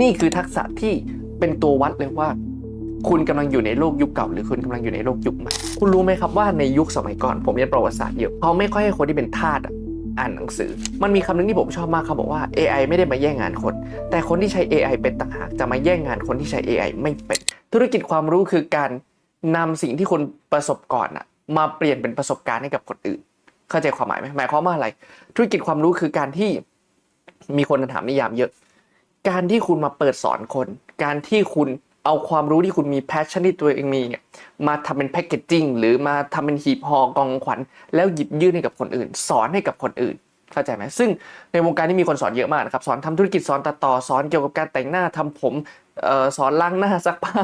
นี่คือทักษะที่เป็นตัววัดเลยว่า คุณกำลังอยู่ในโลกยุคเก่า หรือคุณกำลังอยู่ในโลกยุคใหม่คุณรู้ไหมครับว่าในยุคสมัยก่อนผมเรียนประวัติศาสตร์เยอะเขาไม่ค่อยให้คนที่เป็นทาสอ่านหนังสือ มันมีคำหนึงที่ผมชอบมากเขาบอกว่า AI ไม่ได้มาแย่งงานคน แต่คนที่ใช้ AI เป็นต่างหากจะมาแย่งงานคนที่ใช้ AI ไม่เป็น ธุรกิจความรู้คือการนำสิ่งที่คุณประสบก่อนอะมาเปลี่ยนเป็นประสบการณ์ให้กับคนอื่น เข้าใจความหมายไหมหมายความว่าอะไร ธุรกิจความรู้คือการที่มีคนถามนิยามเยอะ การที่คุณมาเปิดสอนคน การที่คุณเอาความรู้ที่คุณมีแพชชั่นที่ตัวเองมีเนี่ยมาทำเป็นแพคเกจจิ้งหรือมาทำเป็นหีบห่อกองขวัญ แล้วหยิบยื่นให้กับคนอื่น สอนให้กับคนอื่นเข้าใจไหมซึ่งในวงการนี้มีคนสอนเยอะมากนะครับสอนทำธุรกิจสอนตัดต่อสอนเกี่ยวกับการแต่งหน้าทำผมออสอนล้างหน้าซักผ้า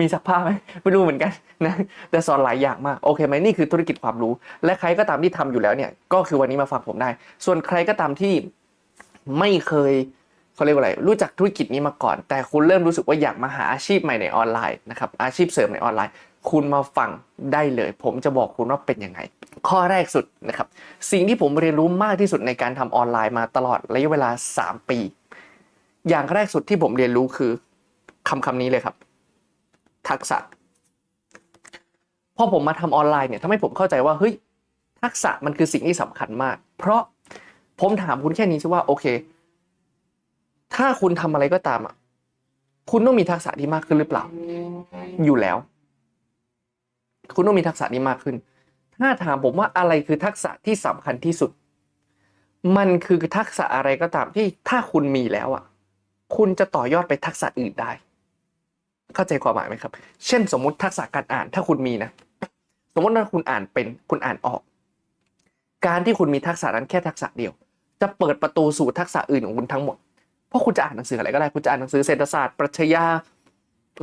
มีซักผ้าไหมไม่รู้เหมือนกันนะแต่สอนหลายอย่างมากโอเคไหมนี่คือธุรกิจความรู้ และใครก็ตามที่ทำอยู่แล้วเนี่ยก็คือวันนี้มาฟังผมได้ ส่วนใครก็ตามที่ไม่เคย เขาเรียกว่าอะไร รู้จักธุรกิจนี้มาก่อน แต่คุณเริ่มรู้สึกว่าอยากมาหาอาชีพใหม่ในออนไลน์นะครับ อาชีพเสริมในออนไลน์ คุณมาฟังได้เลย ผมจะบอกคุณว่าเป็นยังไง ข้อแรกสุดนะครับ สิ่งที่ผมเรียนรู้มากที่สุดในการทำออนไลน์มาตลอดระยะเวลา 3 ปี อย่างแรกสุดที่ผมเรียนรู้คือคำคำนี้เลยครับ ทักษะ พอผมมาทำออนไลน์เนี่ยทำให้ผมเข้าใจว่าเฮ้ยทักษะมันคือสิ่งที่สำคัญมาก เพราะผมถามคุณแค่นี้ใช่ว่าโอเค ถ้าคุณทำอะไรก็ตามอะคุณต้องมีทักษะที่มากขึ้นหรือเปล่า อยู่แล้ว คุณต้องมีทักษะนี้มากขึ้น ถ้าถามผมว่าอะไรคือทักษะที่สำคัญที่สุด มันคือทักษะอะไรก็ตามที่ถ้าคุณมีแล้วอะ คุณจะต่อยอดไปทักษะอื่นได้ เข้าใจความหมายไหมครับ เช่น สมมุติทักษะการอ่านถ้าคุณมีนะ สมมติว่าคุณอ่านเป็นคุณอ่านออก การที่คุณมีทักษะนั้นแค่ทักษะเดียว จะเปิดประตูสู่ทักษะอื่นของคุณทั้งหมด เพราะคุณจะอ่านหนังสืออะไรก็ได้คุณจะอ่านหนังสือเศรษฐศาสตร์ปรัชญา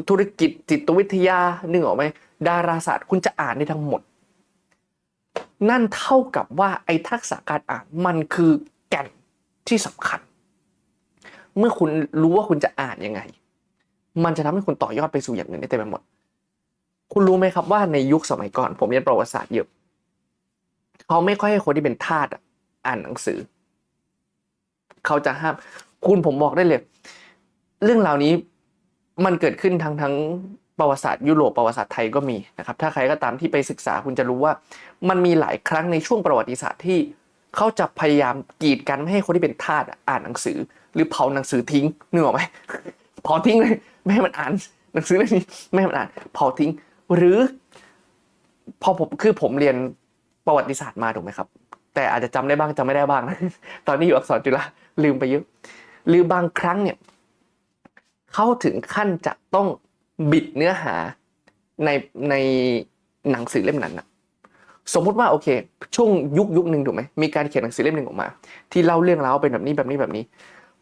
ธุรกิจจิตวิทยานึกออกไหมดาราศาสตร์ คุณจะอ่านได้ทั้งหมด นั่นเท่ากับว่าไอ้ทักษะการอ่านมันคือแก่นที่สำคัญ เมื่อคุณรู้ว่าคุณจะอ่านยังไง มันจะทำให้คุณต่อยอดไปสู่อย่างอื่นได้เต็มไปหมด คุณรู้ไหมครับว่าในยุคสมัยก่อน ผมเรียนประวัติศาสตร์เยอะเขาไม่ค่อยให้คนที่เป็นทาสอ่านหนังสือ เขาจะห้าม คุณผมบอกได้เลย เรื่องราวนี้มันเกิดขึ้นทั้งทั้งประวัติศาสตร์ยุโรปประวัติศาสตร์ไทยก็มีนะครับถ้าใครก็ตามที่ไปศึกษาคุณจะรู้ว่า มันมีหลายครั้งในช่วงประวัติศาสตร์ที่เขาจะพยายามกีดกันไม่ให้คนที่เป็นทาสอ่านหนังสือ หรือเผาหนังสือทิ้งนึกออกไหมเผาทิ้งเลยไม่ให้มันอ่านหนังสือเล่มนี้ไม่ให้มันอ่านเผาทิ้ง หรือ พอผมคือผมเรียนประวัติศาสตร์มาถูกไหมครับ แต่อาจจะจำได้บ้างจำไม่ได้บ้างนะตอนนี้อยู่อักษรจุฬาลืมไปเยอะ หรือบางครั้งเนี่ยเขาถึงขั้นจะต้องบิดเนื้อหาในในหนังสือเล่มนั้นนะสมมุติว่าโอเค ช่วงยุคยุคหนึ่งถูกไหมมีการเขียนหนังสือเล่มหนึ่งออกมา ที่เล่าเรื่องราวเป็นแบบนี้แบบนี้แบบนี้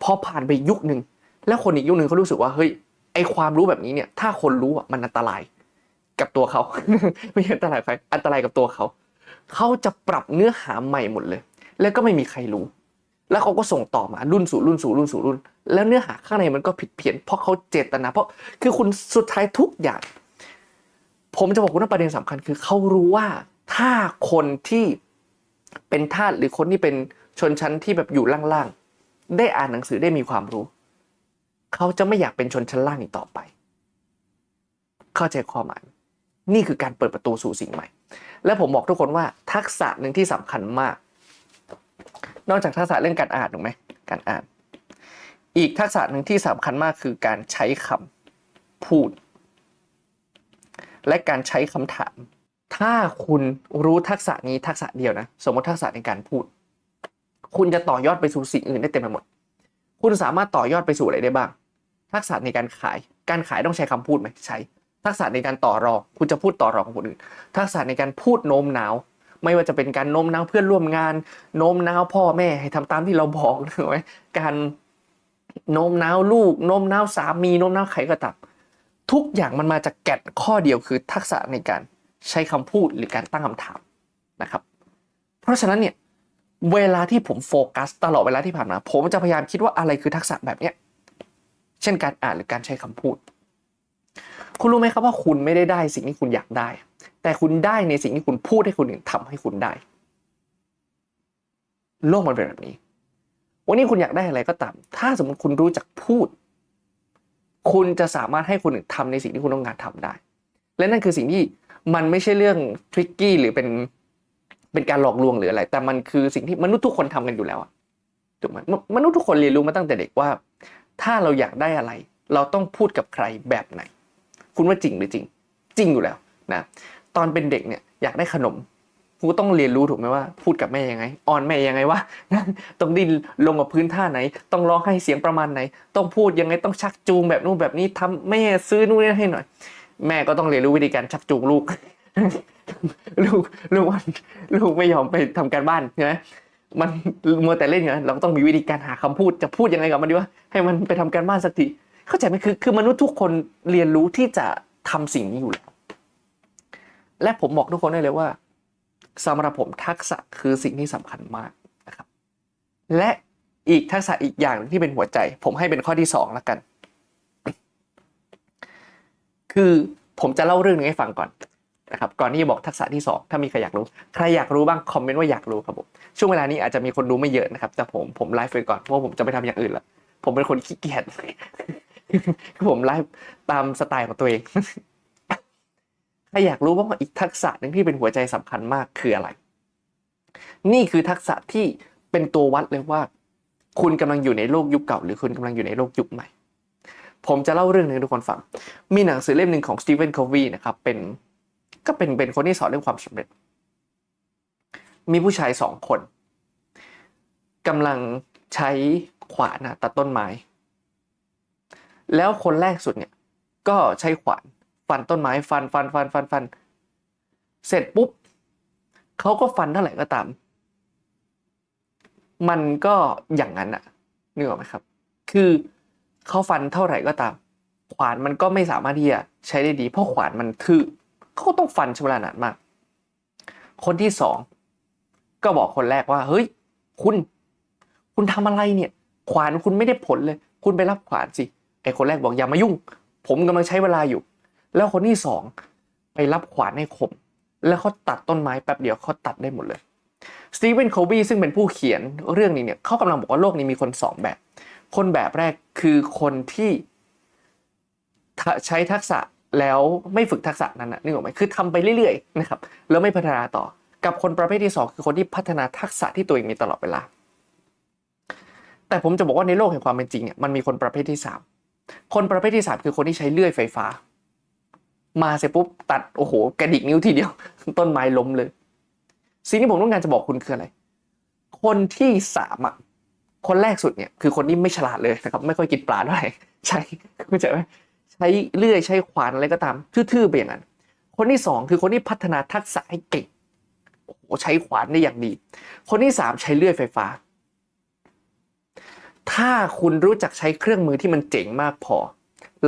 พอผ่านไปยุคหนึ่งแล้วคนอีกยุคหนึ่งเขารู้สึกว่าเฮ้ยไอความรู้แบบนี้เนี่ย ถ้าคนรู้อะมันอันตรายกับตัวเขาไม่ใช่อันตรายใครอันตรายกับตัวเขาเขาจะปรับเนื้อหาใหม่หมดเลย แล้วก็ไม่มีใครรู้ แล้วเขาก็ส่งต่อมารุ่นสู่รุ่นสู่รุ่นสู่รุ่น แล้วเนื้อหาข้างในมันก็ผิดเพี้ยนเพราะเขาเจตนา เพราะคือคุณสุดท้ายทุกอย่าง ผมจะบอกคุณว่าประเด็นสำคัญคือเขารู้ว่าถ้าคนที่เป็นทาสหรือคนที่เป็นชนชั้นที่แบบอยู่ล่างๆได้อ่านหนังสือได้มีความรู้ เขาจะไม่อยากเป็นชนชั้นล่างอีกต่อไป เข้าใจความหมายนี่คือการเปิดประตูสู่สิ่งใหม่ และผมบอกทุกคนว่าทักษะหนึ่งที่สำคัญมาก นอกจากทักษะเรื่องการอ่านถูกไหมการอ่าน อีกทักษะหนึ่งที่สำคัญมากคือการใช้คำพูด และการใช้คำถาม ถ้าคุณรู้ทักษะนี้ทักษะเดียวนะ สมมติทักษะในการพูด คุณจะต่อยอดไปสู่สิ่งอื่นได้เต็มไปหมด คุณสามารถต่อยอดไปสู่อะไรได้บ้าง ทักษะในการขาย การขายต้องใช้คำพูดไหมใช้ทักษะในการต่อรอง คุณจะพูดต่อรองกับคนอื่น ทักษะในการพูดโน้มน้าว ไม่ว่าจะเป็นการโน้มน้าวเพื่อนร่วมงาน โน้มน้าวพ่อแม่ให้ทำตามที่เราบอกถูกไหมการโน้มน้าวลูกโน้มน้าวสามีโน้มน้าวใครก็ตามทุกอย่างมันมาจากแก่นข้อเดียวคือทักษะในการใช้คำพูดหรือการตั้งคำถามนะครับ เพราะฉะนั้นเนี่ยเวลาที่ผมโฟกัสตลอดเวลาที่ผ่านมาผมจะพยายามคิดว่าอะไรคือทักษะแบบเนี้ยเช่นการอ่านหรือการใช้คำพูด คุณรู้ไหมครับว่าคุณไม่ได้ได้สิ่งที่คุณอยากได้ แต่คุณได้ในสิ่งที่คุณพูดให้คนอื่นทำให้คุณได้ โลกมันเป็นแบบนี้ วันนี้คุณอยากได้อะไรก็ตาม ถ้าสมมติคุณรู้จักพูด คุณจะสามารถให้คนอื่นทำในสิ่งที่คุณต้องการทำได้ และนั่นคือสิ่งที่มันไม่ใช่เรื่องทริกกี้หรือเป็นเป็นการหลอกลวงหรืออะไร แต่มันคือสิ่งที่มนุษย์ทุกคนทำกันอยู่แล้วอะถูกไหมมนุษย์ทุกคนเรียนรู้มาตั้งแต่เด็กว่า ถ้าเราอยากได้อะไร เราต้องพูดกับใครแบบไหน คุณว่าจริงหรือจริง จริงอยู่แล้วนะ ตอนเป็นเด็กเนี่ยอยากได้ขนมกูต้องเรียนรู้ถูกไหมว่าพูดกับแม่ยังไงอ่อนแม่ยังไงวะต้องดิ้นลงกับพื้นท่าไหน ต้องร้องให้เสียงประมาณไหน ต้องพูดยังไงต้องชักจูงแบบนู้นแบบนี้ทำแม่ซื้อนู่นนี่ให้หน่อย แม่ก็ต้องเรียนรู้วิธีการชักจูงลูก ลูกลูกวันลูกไม่ยอมไปทำการบ้านใช่ไหมมันมัวแต่เล่นอยู่นะเราก็ต้องมีวิธีการหาคำพูดจะพูดยังไงกับมันดีวะให้มันไปทำการบ้านสักทีเข้าใจไหมคือคือมนุษย์ทุกคนเรียนรู้ที่จะทำสิ่งนี้อยู่แล้ว และผมบอกทุกคนได้เลยว่าสำหรับผมทักษะคือสิ่งที่สำคัญมากนะครับ และอีกทักษะอีกอย่างหนึ่งที่เป็นหัวใจ ผมให้เป็นข้อที่สองแล้วกัน คือผมจะเล่าเรื่องหนึงให้ฟังก่อนนะครับก่อนที่จะบอกทักษะที่สองถ้ามีใครอยากรู้ ใครอยากรู้บ้างคอมเมนต์ว่าอยากรู้ครับผมช่วงเวลานี้อาจจะมีคนดูไม่เยอะนะครับแต่ผมผมไลฟ์ไปก่อนเพราะว่าผมจะไปทำอย่างอื่นละผมเป็นคนขี้เกียจผมไลฟ์ตามสไตล์ของตัวเอง ถ้าอยากรู้ว่าอีกทักษะหนึ่งที่เป็นหัวใจสำคัญมากคืออะไร นี่คือทักษะที่เป็นตัววัดเลยว่า คุณกำลังอยู่ในโลกยุคเก่า หรือคุณกำลังอยู่ในโลกยุคใหม่ ผมจะเล่าเรื่องหนึงทุกคนฟัง มีหนังสือเล่มหนึ่งของสตีเฟนโควีนะครับเป็นก็เป็นเป็นคนที่สอนเรื่องความสำเร็จ มีผู้ชายสองคนกำลังใช้ขวานนะตัดต้นไม้ แล้วคนแรกสุดเนี่ยก็ใช้ขวาน ฟันต้นไม้ฟันฟันฟันฟันฟัน เสร็จปุ๊บเขาก็ฟันเท่าไหร่ก็ตาม มันก็อย่างนั้นอะนึกออกไหมครับ คือเขาฟันเท่าไหร่ก็ตาม ขวานมันก็ไม่สามารถที่จะใช้ได้ดี เพราะขวานมันทื่อเขาก็ต้องฟันช้เวลานานมาก คนที่สองก็บอกคนแรกว่า เฮ้ย คุณ คุณทำอะไรเนี่ย ขวานคุณไม่ได้ผลเลย คุณไปรับขวานสิไอคนแรกบอกอย่ามายุ่ง ผมกำลังใช้เวลาอยู่ แล้วคนที่สองไปรับขวานให้คม แล้วเขาตัดต้นไม้แป๊บเดียวเขาตัดได้หมดเลยสตีเวนโคบีซึ่งเป็นผู้เขียนเรื่องนี้เนี่ยเขากำลังบอกว่าโลกนี้มีคนสองแบบ คนแบบแรกคือคนที่ใช้ทักษะแล้วไม่ฝึกทักษะนั้นนะนึกออกไหมคือทำไปเรื่อยๆนะครับแล้วไม่พัฒนาต่อกับคนประเภทที่สองคือคนที่พัฒนาทักษะที่ตัวเองมีตลอดเวลา แต่ผมจะบอกว่าในโลกแห่งความเป็นจริงเนี่ยมันมีคนประเภทที่สามคนประเภทที่สามคือคนที่ใช้เลื่อยไฟฟ้า มาเสร็จปุ๊บตัดโอ้โหกระดิกนิ้วทีเดียว ต้นไม้ล้มเลย สิ่งที่ผมต้องการจะบอกคุณคืออะไร คนที่สามอะคนแรกสุดเนี่ยคือคนที่ไม่ฉลาดเลยนะครับไม่ค่อยกินปลาเท่าไหร่ใช่เข้าใจไหมใช้เลื่อยใช้ขวานอะไรก็ตามทื่อๆไปอย่างนั้นคนที่สองคือคนที่พัฒนาทักษะให้เก่งโอ้โหใช้ขวานได้อย่างดี คนที่สามใช้เลื่อยไฟฟ้า ถ้าคุณรู้จักใช้เครื่องมือที่มันเจ๋งมากพอ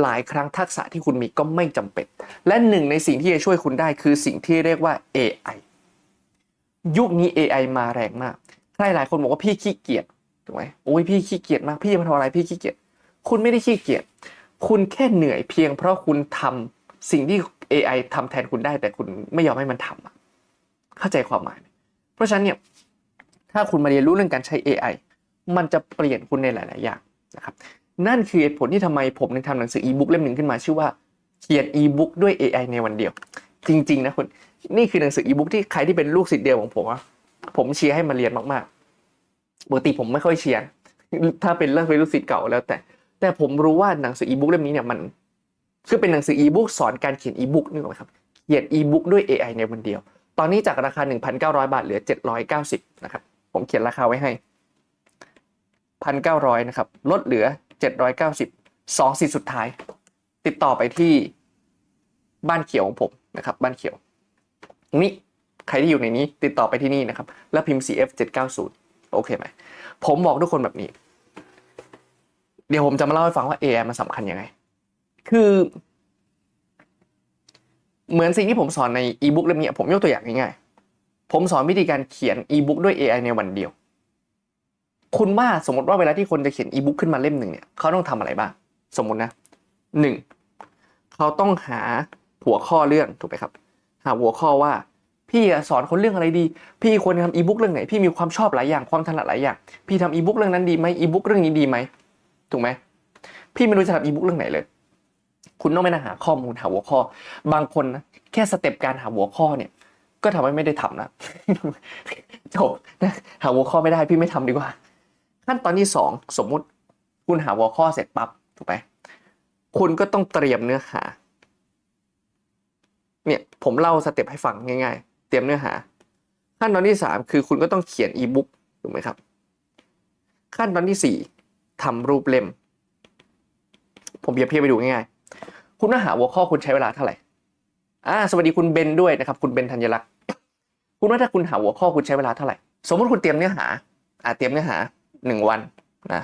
หลายครั้งทักษะที่คุณมีก็ไม่จำเป็น และหนึ่งในสิ่งที่จะช่วยคุณได้คือสิ่งที่เรียกว่า AI ยุคนี้ AI มาแรงมากใครหลายคนบอกว่าพี่ขี้เกียจถูกไหมโอ้ยพี่ขี้เกียจมากพี่จะมาทำอะไรพี่ขี้เกียจคุณไม่ได้ขี้เกียจคุณแค่เหนื่อยเพียงเพราะคุณทำสิ่งที่ AI ทำแทนคุณได้ แต่คุณไม่ยอมให้มันทำอะเข้าใจความหมายไหมเพราะฉะนั้นเนี่ยถ้าคุณมาเรียนรู้เรื่องการใช้ AI มันจะเปลี่ยนคุณในหลาย ๆ อย่างนะครับ นั่นคือเหตุผลที่ทำไมผมถึงทำหนังสืออีบุ๊กเล่มหนึ่งขึ้นมาชื่อว่าเขียนอีบุ๊กด้วย AI ในวันเดียว จริงๆนะคุณนี่คือหนังสืออีบุ๊กที่ใครที่เป็นลูกศิษย์เดียวของผมอะผมเชียร์ให้มาเรียนมากๆปกติผมไม่ค่อยเชียร์ถ้าเป็นเรื่องเป็นลูกศิษย์เก่าแล้วแต่ แต่ผมรู้ว่าหนังสืออีบุ๊กเล่มนี้เนี่ยมันคือเป็นหนังสืออีบุ๊กสอนการเขียนอีบุ๊กนึกออกไหมครับเขียนอีบุ๊กด้วย AI ในวันเดียว ตอนนี้จากราคา 1,900 บาทเหลือ 790นะครับผมเขียนราคาไว้ให้ 1,900นะครับลดเหลือ 790สองสิทธิ์สุดท้าย ติดต่อไปที่บ้านเขียวของผมนะครับบ้านเขียวนี่ใครที่อยู่ในนี้ติดต่อไปที่นี่นะครับ แล้วพิมพ์ CF 790โอเคไหมผมบอกทุกคนแบบนี้ เดี๋ยวผมจะมาเล่าให้ฟังว่า AI มันสำคัญยังไง คือ เหมือนสิ่งที่ผมสอนในอีบุ๊กเล่มนี้ผมยกตัวอย่างง่ายๆผมสอนวิธีการเขียนอีบุ๊กด้วย AI ในวันเดียว คุณว่าสมมติว่าเวลาที่คนจะเขียนอีบุ๊กขึ้นมาเล่มหนึ่งเนี่ยเขาต้องทำอะไรบ้าง สมมตินะหนึ่งเขาต้องหาหัวข้อเรื่องถูกไหมครับ หาหัวข้อว่า พี่สอนคนเรื่องอะไรดี พี่ควรทำอีบุ๊กเรื่องไหนพี่มีความชอบหลายอย่างความถนัดหลายอย่างพี่ทำอีบุ๊กเรื่องนั้นดีไหมอีบุ๊กเรื่องนี้ดีไหมถูกไหมพี่ไม่รู้จะทำอีบุ๊กเรื่องไหนเลย คุณต้องไปหาข้อมูลหาหัวข้อ บางคนนะแค่สเต็ปการหาหัวข้อเนี่ย ก็ทำให้ไม่ได้ทำนะจบนะหาหัวข้อไม่ได้พี่ไม่ทำดีกว่า ขั้นตอนที่สองสมมุติคุณหาหัวข้อเสร็จปั๊บถูกไหมคุณก็ต้องเตรียมเนื้อหาเนี่ยผมเล่าสเต็ปให้ฟังง่ายๆ เตรียมเนื้อหา ขั้นตอนที่สามคือคุณก็ต้องเขียนอีบุ๊กถูกไหมครับ ขั้นตอนที่สี่ทำรูปเล่ม ผมเปรียบเทียบไปดูง่ายๆ คุณเนื้อหาหัวข้อคุณใช้เวลาเท่าไหร่อ่าสวัสดีคุณเบนด้วยนะครับ คุณเบนธัญลักษณ์ คุณว่าถ้าคุณหาหัวข้อคุณใช้เวลาเท่าไหร่ สมมติคุณเตรียมเนื้อหา อ่าเตรียมเนื้อหา หนึ่งวันนะ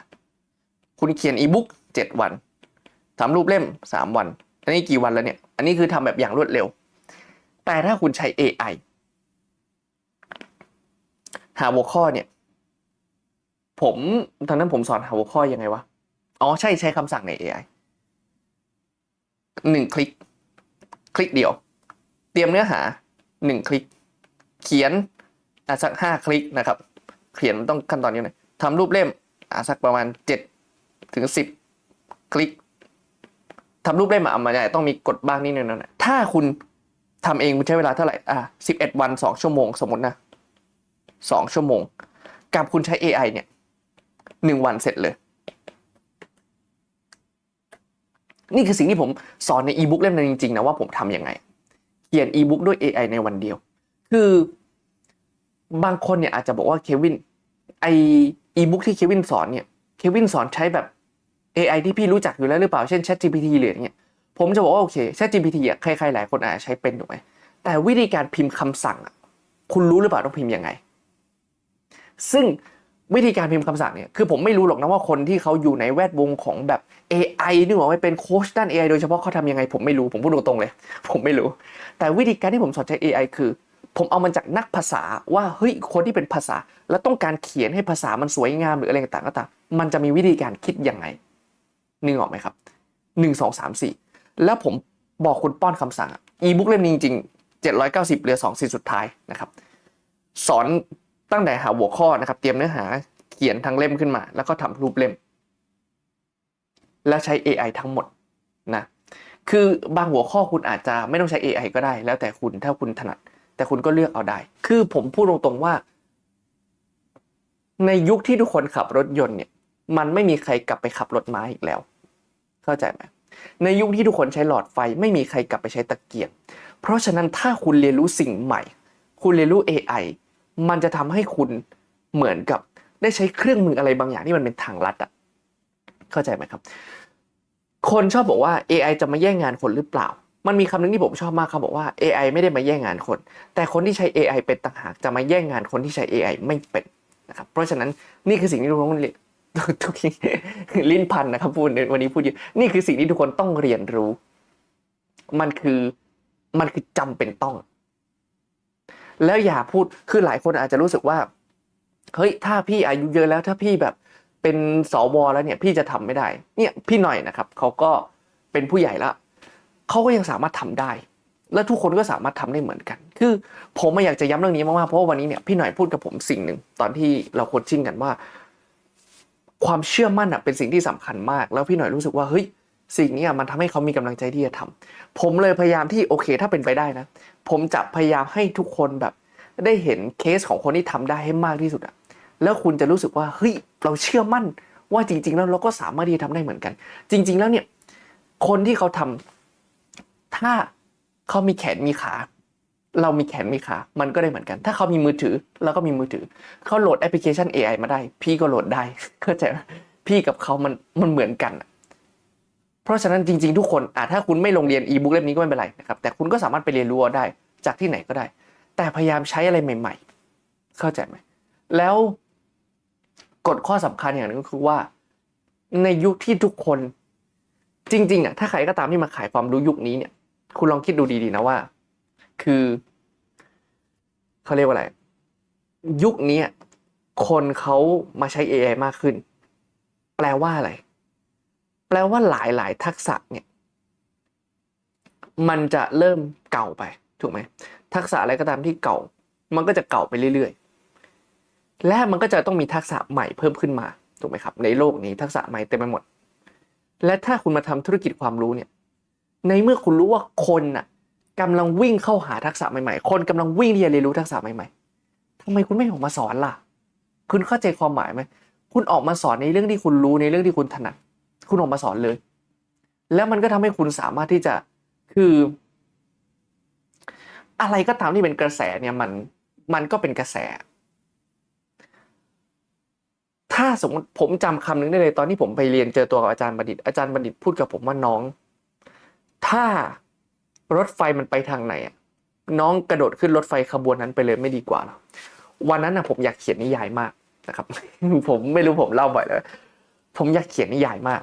คุณเขียนอีบุ๊กเจ็ดวันทำรูปเล่มสามวัน อันนี้กี่วันแล้วเนี่ย อันนี้คือทำแบบอย่างรวดเร็ว แต่ถ้าคุณใช้ AI หาหัวข้อเนี่ย ผมตอนนั้นผมสอนหาหัวข้อยังไงวะ อ๋อใช่ใช้คำสั่งใน AI หนึ่งคลิก คลิกเดียว เตรียมเนื้อหาหนึ่งคลิก เขียนอะสักห้าคลิกนะครับ เขียนมันต้องขั้นตอนนี้หน่อย ทำรูปเล่มอะสักประมาณเจ็ดถึงสิบคลิกทำรูปเล่มอะมันจะต้องมีกดบ้างนิดนึงนะถ้าคุณทำเองคุณใช้เวลาเท่าไหร่อะสิบเอ็ดวันสองชั่วโมงสมมตินะสองชั่วโมง กับคุณใช้ AI เนี่ยหนึ่งวันเสร็จเลย นี่คือสิ่งที่ผมสอนในอีบุ๊กเล่มนั้นจริงๆนะว่าผมทำยังไง เขียนอีบุ๊กด้วย AI ในวันเดียว คือบางคนเนี่ยอาจจะบอกว่าเควิน ไออีบุ๊กที่เควินสอนเนี่ยเควินสอนใช้แบบ AI ที่พี่รู้จักอยู่แล้วหรือเปล่าเช่น ChatGPT หรืออย่างเงี้ยผมจะบอกว่าโอเค ChatGPT อะใครๆหลายคนอาจจะใช้เป็นถูกไหมแต่วิธีการพิมพ์คำสั่งอะคุณรู้หรือเปล่าต้องพิมพ์ยังไง ซึ่งวิธีการพิมพ์คำสั่งเนี่ยคือผมไม่รู้หรอกนะว่าคนที่เขาอยู่ในแวดวงของแบบ AI นึกว่าไม่เป็นโค้ชด้าน AI โดยเฉพาะเขาทำยังไงผมไม่รู้ผมพูดตรงๆเลย ผมไม่รู้ แต่วิธีการที่ผมสอนใช้ AI คือ ผมเอามันจากนักภาษาว่าเฮ้ยคนที่เป็นภาษา แล้วต้องการเขียนให้ภาษามันสวยงามหรืออะไรต่างก็ตามมันจะมีวิธีการคิดยังไงนึกออกไหมครับหนึ่งสองสามสี่แล้วผมบอกคุณป้อนคำสั่งอีบุ๊กเล่มนี้จริงๆเจ็ดร้อยเก้าสิบเหลือสองสี่สุดท้ายนะครับ สอนตั้งแต่หาหัวข้อนะครับ เตรียมเนื้อหาเขียนทั้งเล่มขึ้นมา แล้วก็ทำรูปเล่ม และใช้ AI ทั้งหมดนะคือบางหัวข้อคุณอาจจะไม่ต้องใช้ AI ก็ได้ แล้วแต่คุณถ้าคุณถนัด แต่คุณก็เลือกเอาได้ คือผมพูดตรงๆว่า ในยุคที่ทุกคนขับรถยนต์เนี่ย มันไม่มีใครกลับไปขับรถม้าอีกแล้ว เข้าใจไหมในยุคที่ทุกคนใช้หลอดไฟ ไม่มีใครกลับไปใช้ตะเกียง เพราะฉะนั้นถ้าคุณเรียนรู้สิ่งใหม่ คุณเรียนรู้ AI มันจะทำให้คุณเหมือนกับได้ใช้เครื่องมืออะไรบางอย่างที่มันเป็นทางลัดอะเข้าใจไหมครับ คนชอบบอกว่า AI จะมาแย่งงานคนหรือเปล่า มันมีคำหนึ่งที่ผมชอบมากเขาบอกว่า AI ไม่ได้มาแย่งงานคน แต่คนที่ใช้ AI เป็นต่างหากจะมาแย่งงานคนที่ใช้ AI ไม่เป็นนะครับเพราะฉะนั้นนี่คือสิ่งที่ทุกคนเรียนทุกทีลิ้นพันนะครับพูดวันนี้พูดเยอะนี่คือสิ่งที่ทุกคนต้องเรียนรู้ มันคือมันคือจำเป็นต้อง แล้วอย่าพูดคือหลายคนอาจจะรู้สึกว่าเฮ้ยถ้าพี่อายุเยอะแล้วถ้าพี่แบบเป็นสวแล้วเนี่ย พี่จะทำไม่ได้ เนี่ยพี่หน่อยนะครับเขาก็เป็นผู้ใหญ่แล้ว เขาก็ยังสามารถทำได้ และทุกคนก็สามารถทำได้เหมือนกัน คือผมไม่อยากจะย้ำเรื่องนี้มากๆเพราะว่าวันนี้เนี่ยพี่หน่อยพูดกับผมสิ่งหนึ่งตอนที่เราโคชชิ่งกันว่า ความเชื่อมั่นอะเป็นสิ่งที่สำคัญมาก แล้วพี่หน่อยรู้สึกว่าเฮ้ยสิ่งนี้อะมันทำให้เขามีกำลังใจที่จะทำผมเลยพยายามที่โอเค ถ้าเป็นไปได้นะ ผมจะพยายามให้ทุกคนแบบ ได้เห็นเคสของคนที่ทำได้ให้มากที่สุดอะแล้วคุณจะรู้สึกว่าเฮ้ยเราเชื่อมั่นว่าจริง ๆ แล้วเราก็สามารถที่จะทำได้เหมือนกัน จริง ๆ แล้วเนี่ยคนที่เขาทำ ถ้าเขามีแขนมีขา เรามีแขนมีขา มันก็ได้เหมือนกัน ถ้าเขามีมือถือเราก็มีมือถือ เขาโหลดแอปพลิเคชัน AI มาได้ พี่ก็โหลดได้เข้าใจไหมพี่กับเขามันมันเหมือนกันอะเพราะฉะนั้นจริง ๆ ทุกคนอะถ้าคุณไม่ลงเรียนอีบุ๊กเล่มนี้ก็ไม่เป็นไรนะครับ แต่คุณก็สามารถไปเรียนรู้ได้จากที่ไหนก็ได้ แต่พยายามใช้อะไรใหม่ ๆ เข้าใจไหม แล้วกฎข้อสำคัญอย่างหนึงก็คือว่า ในยุคที่ทุกคนจริงๆอะถ้าใครก็ตามที่มาขายความรู้ยุคนี้เนี่ย คุณลองคิดดูดีๆนะว่า คือเขาเรียกว่าอะไร ยุคนี้คนเขามาใช้ AI มากขึ้น แปลว่าอะไร แปลว่าหลายๆ ทักษะเนี่ย มันจะเริ่มเก่าไป ถูกไหม ทักษะอะไรก็ตามที่เก่า มันก็จะเก่าไปเรื่อยๆ และมันก็จะต้องมีทักษะใหม่เพิ่มขึ้นมา ถูกไหมครับ ในโลกนี้ทักษะใหม่เต็มไปหมด และถ้าคุณมาทำธุรกิจความรู้เนี่ย ในเมื่อคุณรู้ว่าคนน่ะกำลังวิ่งเข้าหาทักษะใหม่ๆ คนกำลังวิ่งที่จะเรียนรู้ทักษะใหม่ๆทำไมคุณไม่ออกมาสอนล่ะ คุณเข้าใจความหมายไหม คุณออกมาสอนในเรื่องที่คุณรู้ในเรื่องที่คุณถนัด คุณออกมาสอนเลย แล้วมันก็ทำให้คุณสามารถที่จะคือ อะไรก็ตามที่เป็นกระแสเนี่ยมันมันก็เป็นกระแส ถ้าสมมติผมจำคำหนึ่งได้เลยตอนที่ผมไปเรียนเจอตัวกับอาจารย์บัณฑิต อาจารย์บัณฑิตพูดกับผมว่าน้อง ถ้ารถไฟมันไปทางไหนอะน้องกระโดดขึ้นรถไฟขบวนนั้นไปเลยไม่ดีกว่าหรอวันนั้นนะผมอยากเขียนนิยายมากนะครับ ผมไม่รู้ผมเล่าบ่อยเลยผมอยากเขียนนิยายมาก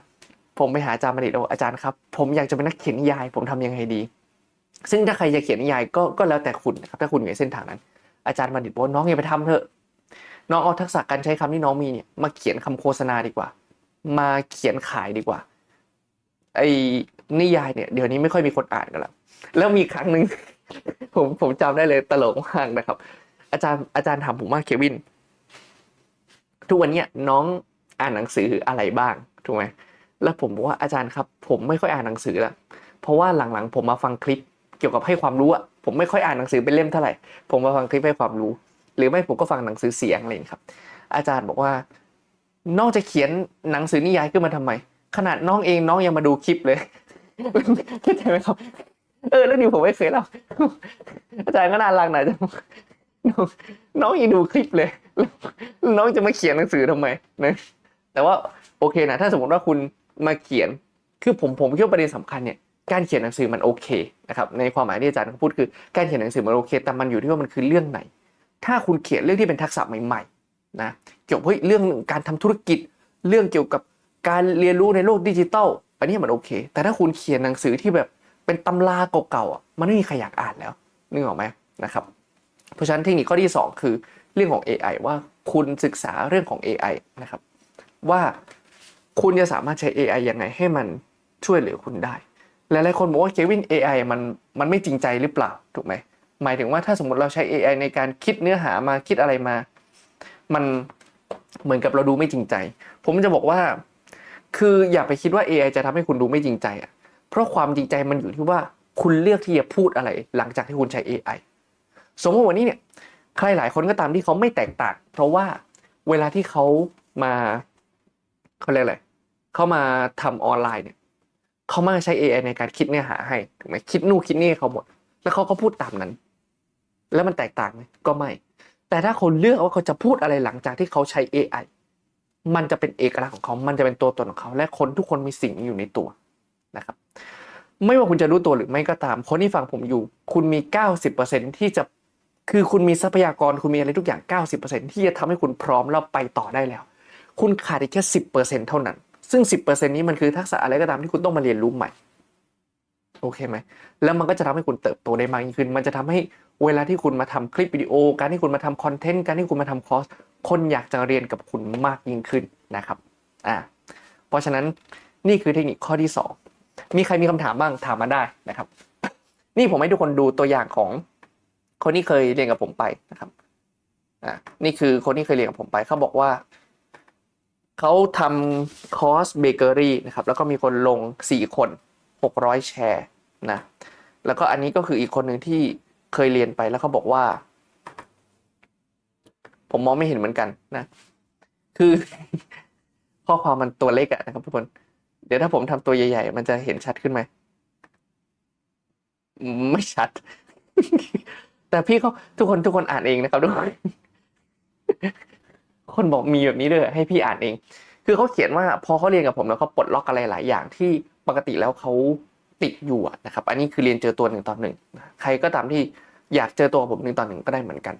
ผมไปหาอาจารย์บัณฑิตแล้วบอกอาจารย์ครับ ผมอยากจะเป็นนักเขียนนิยาย ผมทำยังไงดี ซึ่งถ้าใครจะเขียนนิยายก็ก็แล้วแต่คุณนะครับถ้าคุณอยู่ในเส้นทางนั้น อาจารย์บัณฑิตบอกน้องอย่าไปทำเถอะ น้องเอาทักษะการใช้คำที่น้องมีเนี่ยมาเขียนคำโฆษณาดีกว่า มาเขียนขายดีกว่าไอ นิยายเนี่ยเดี๋ยวนี้ไม่ค่อยมีคนอ่านกันแล้ว แล้วมีครั้งหนึ่งผมผมจำได้เลยตลกมากนะครับ อาจารย์อาจารย์ถามผมว่าเควิน ทุกวันเนี้ยน้องอ่านหนังสืออะไรบ้างถูกไหมแล้วผมบอกว่าอาจารย์ครับ ผมไม่ค่อยอ่านหนังสือและเพราะว่าหลังๆ ผมมาฟังคลิปเกี่ยวกับให้ความรู้อะผมไม่ค่อยอ่านหนังสือเป็นเล่มเท่าไหร่ ผมมาฟังคลิปให้ความรู้ หรือไม่ผมก็ฟังหนังสือเสียงอะไรอย่างครับ อาจารย์บอกว่า นองจะเขียนหนังสือนิยายขึ้นมาทำไม ขนาดน้องเองน้องยังมาดูคลิปเลย เข้าใจไหมครับ เออแล้วนี่ผมไม่เคยเล่าอาจารย์ก็น่ารักหน่อยจังน้องน้องยังดูคลิปเลย น้องจะมาเขียนหนังสือทำไมนะแต่ว่าโอเคนะถ้าสมมติว่าคุณมาเขียน คือผมผมคิดว่าประเด็นสำคัญเนี่ยการเขียนหนังสือมันโอเคนะครับในความหมายที่อาจารย์เขาพูดคือการเขียนหนังสือมันโอเค แต่มันอยู่ที่ว่ามันคือเรื่องไหน ถ้าคุณเขียนเรื่องที่เป็นทักษะใหม่ๆนะเกี่ยวกับเฮ้ยเรื่องการทำธุรกิจ เรื่องเกี่ยวกับการเรียนรู้ในโลกดิจิตอล อันนี้มันโอเค แต่ถ้าคุณเขียนหนังสือที่แบบเป็นตำราเก่าๆอะมันไม่มีใครอยากอ่านแล้วนึกออกไหมนะครับ เพราะฉะนั้นเทคนิคข้อที่ 2 คือเรื่องของ AI ว่าคุณศึกษาเรื่องของ AI นะครับ ว่าคุณจะสามารถใช้ AI ยังไงให้มันช่วยเหลือคุณได้ หลายๆคนบอกว่าเควิน AI มันมันไม่จริงใจหรือเปล่าถูกไหมหมายถึงว่าถ้าสมมติเราใช้ AI ในการคิดเนื้อหามาคิดอะไรมา มันเหมือนกับเราดูไม่จริงใจ ผมจะบอกว่า คืออย่าไปคิดว่า AI จะทำให้คุณดูไม่จริงใจอะ เพราะความจริงใจมันอยู่ที่ว่าคุณเลือกที่จะพูดอะไร หลังจากที่คุณใช้ AI สมมติวันนี้เนี่ยใครหลายคนก็ตามที่เขาไม่แตกต่าง เพราะว่าเวลาที่เขามาเขาเรียกอะไรเขามาทำออนไลน์เนี่ยเขามาใช้ AI ในการคิดเนื้อหาให้ถูกไหมคิดนู่นคิดนี่เขาหมด แล้วเขาก็พูดตามนั้น แล้วมันแตกต่างไหมก็ไม่ แต่ถ้าคนเลือกว่าเขาจะพูดอะไรหลังจากที่เขาใช้ AI มันจะเป็นเอกลักษณ์ของเขา มันจะเป็นตัวตนของเขา และคนทุกคนมีสิ่งนี้อยู่ในตัวนะครับ ไม่ว่าคุณจะรู้ตัวหรือไม่ก็ตาม คนที่ฟังผมอยู่ คุณมี 90%ที่จะ คือคุณมีทรัพยากร คุณมีอะไรทุกอย่าง 90%ที่จะทำให้คุณพร้อมแล้วไปต่อได้แล้ว คุณขาดอีกแค่ 10%เท่านั้น ซึ่ง 10%นี้มันคือทักษะอะไรก็ตามที่คุณต้องมาเรียนรู้ใหม่ โอเคไหมแล้วมันก็จะทำให้คุณเติบโตได้มากยิ่งขึ้น มันจะทำให้เวลาที่คุณมาทำคลิปวิดีโอ การที่คุณมาทำคอนเทนต์ การที่คุณมาทำคอร์ส คนอยากจะเรียนกับคุณมากยิ่งขึ้นนะครับ อ่า เพราะฉะนั้นนี่คือเทคนิคข้อที่ 2 มีใครมีคำถามบ้างถามมาได้นะครับ นี่ผมให้ทุกคนดูตัวอย่างของคนที่เคยเรียนกับผมไปนะครับ อ่า นี่คือคนที่เคยเรียนกับผมไปเขาบอกว่าเขาทำคอร์สเบเกอรี่นะครับ แล้วก็มีคนลง 4 คน 600 แชร์นะแล้วก็อันนี้ก็คืออีกคนหนึ่งที่เคยเรียนไปแล้วเขาบอกว่า ผมมองไม่เห็นเหมือนกันนะ คือ ข้อความมันตัวเล็กอะนะครับทุกคน เดี๋ยวถ้าผมทำตัวใหญ่ ๆ มันจะเห็นชัดขึ้นไหมอืมไม่ชัด แต่พี่เขาทุกคนทุกคนอ่านเองนะครับทุกคนคนบอกมีแบบนี้ด้วยให้พี่อ่านเอง คือเขาเขียนว่าพอเขาเรียนกับผมแล้วเขาปลดล็อกอะไรหลายอย่างที่ ปกติแล้วเขาติดอยู่นะครับ อันนี้คือเรียนเจอตัวหนึ่งตอนหนึ่งใครก็ตามที่อยากเจอตัวผมหนึ่งตอนหนึ่งก็ได้เหมือนกัน